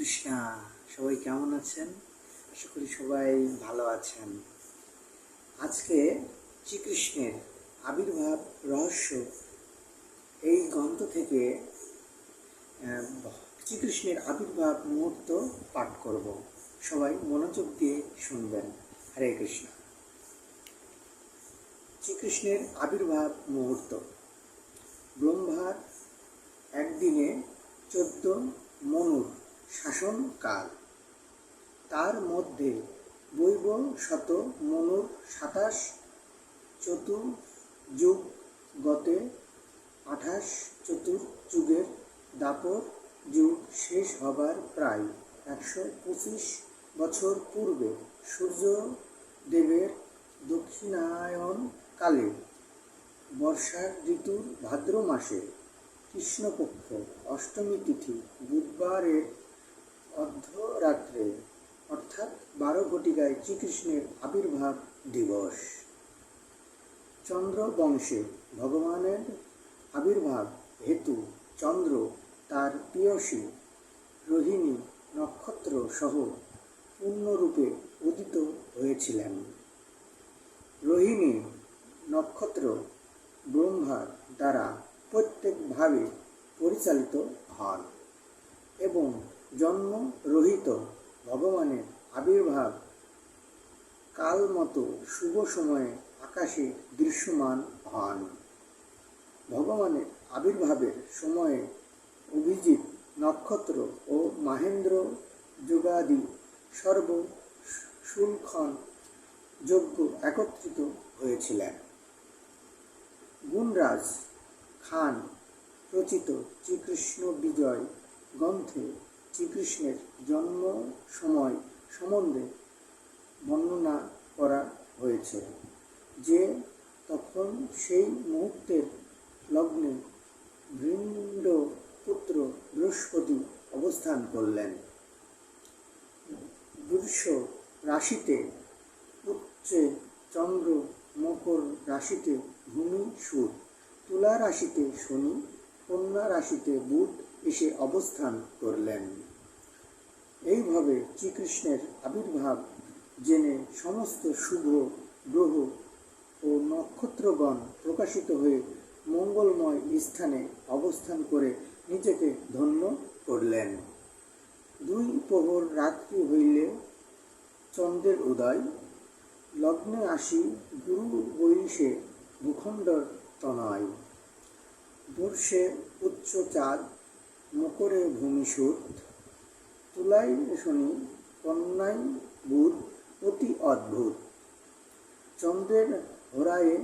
কৃষ্ণা, সবাই কেমন আছেন? আশা করি সবাই ভালো আছেন। আজকে শ্রীকৃষ্ণের আবির্ভাব রহস্য এই গ্রন্থ থেকে শ্রীকৃষ্ণের আবির্ভাব মুহূর্ত পাঠ করব। সবাই মনোযোগ দিয়ে শুনবেন। হরে কৃষ্ণ। শ্রীকৃষ্ণের আবির্ভাব মুহূর্ত। ব্রহ্মার একদিনে চোদ্দ মনুর শাসনকাল। তার মধ্যে বৈব শত মনুর সাতাশ চতুর্যুগ গতে আঠাশ চতুর্যুগের দাপর যুগ শেষ হবার প্রায় একশো পঁচিশ বছর পূর্বে সূর্যদেবের দক্ষিণায়ন কালে বর্ষার ঋতুর ভাদ্র মাসে কৃষ্ণপক্ষ অষ্টমী তিথি বুধবারের অর্ধরাত্রে, অর্থাৎ বারো ঘটিকায় শ্রীকৃষ্ণের আবির্ভাব দিবস। চন্দ্র বংশে ভগবানের আবির্ভাব হেতু চন্দ্র তার প্রিয়সী, রোহিণী নক্ষত্র সহ পূর্ণরূপে উদিত হয়েছিলেন। রোহিণী নক্ষত্র ব্রহ্মার দ্বারা প্রত্যেকভাবে পরিচালিত হন এবং জন্ম রহিত ভগবানের আবির্ভাব কাল মতো শুভ সময়ে আকাশে দৃশ্যমান হন। ভগবানের আবির্ভাবের সময়ে অভিজিৎ নক্ষত্র ও মাহেন্দ্র যোগাদি সর্ব শুল্খন যজ্ঞ একত্রিত হয়েছিলেন। গুণরাজ খান রচিত শ্রীকৃষ্ণ বিজয় গ্রন্থে শ্রীকৃষ্ণের জন্ম সময় সম্বন্ধে বর্ণনা করা হয়েছে, যে তখন সেই মুহূর্তের লগ্নে বৃন্দ পুত্র বৃহস্পতি অবস্থান করলেন। বৃষ রাশিতে, উচ্চে চন্দ্র মকর রাশিতে ভূমি সুর তুলা রাশিতে শনি, কন্যা রাশিতে বুধ এসে অবস্থান করলেন। এইভাবে শ্রীকৃষ্ণের আবির্ভাব জেনে সমস্ত শুভ গ্রহ ও নক্ষত্রগণ প্রকাশিত হয়ে মঙ্গলময় স্থানে অবস্থান করে নিজেকে ধন্য করলেন। দুই প্রহর রাত্রি হইলে চন্দ্রের উদয়, লগ্নে আসি গুরু বৈশে ভূখণ্ডর তনয়। বর্ষে উচ্চ চাঁদ মকরে ভূমিসুর তুলাই শনি কন্যাই বুধ, অতি অদ্ভুত। চন্দ্রের হোরায়ে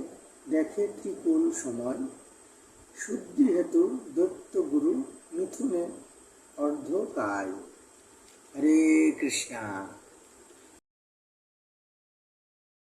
দেখে ত্রিকুল সময়। শুদ্ধি হেতু দৈত্য গুরু মিথুনে অর্ধকায়। হরে কৃষ্ণা।